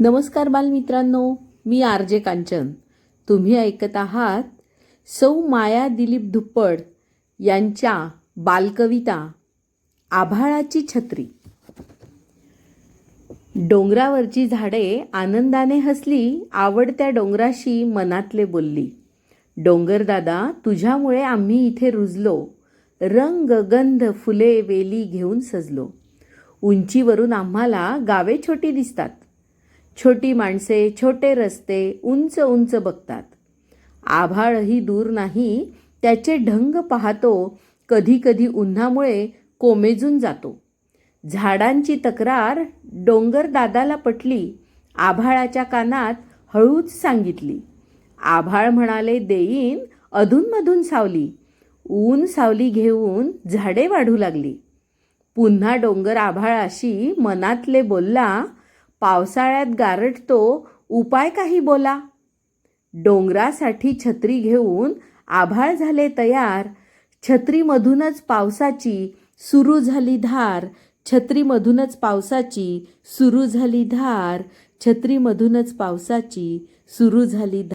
नमस्कार बालमित्रांनो मी R J Kanchan. तुम्ही ऐकत आहात सौ माया दिलीप धुप्पड यांच्या बालकविता आभाळाची छत्री. डोंगरावरची झाडे आनंदाने हसली आवडत्या डोंगराशी मनातले बोलली. डोंगरदादा तुझ्यामुळे आम्ही इथे रुजलो. रंग गंध फुले वेली घेऊन सजलो. उंचीवरून आम्हाला गावे छोटी दिसतात. छोटी माणसे छोटे रस्ते उंच उंच बघतात. आभाळही दूर नाही त्याचे ढंग पाहतो कधी कधी उन्हामुळे कोमेजून जातो. झाडांची तक्रार डोंगर दादाला पटली आभाळाच्या कानात हळूच सांगितली. आभाळ म्हणाले देईन. अधूनमधून सावली. ऊन सावली घेऊन झाडे वाढू लागली. पुन्हा डोंगर आभाळाशी मनातले बोलला पावसाळ्यात गारटतो उपाय काही बोला. डोंगरासाठी छत्री घेऊन आभाळ झाले तयार. छत्रीमधूनच पावसाची सुरू झाली धार. छत्रीमधूनच पावसाची सुरू झाली धार. छत्रीमधूनच पावसाची सुरू झाली धार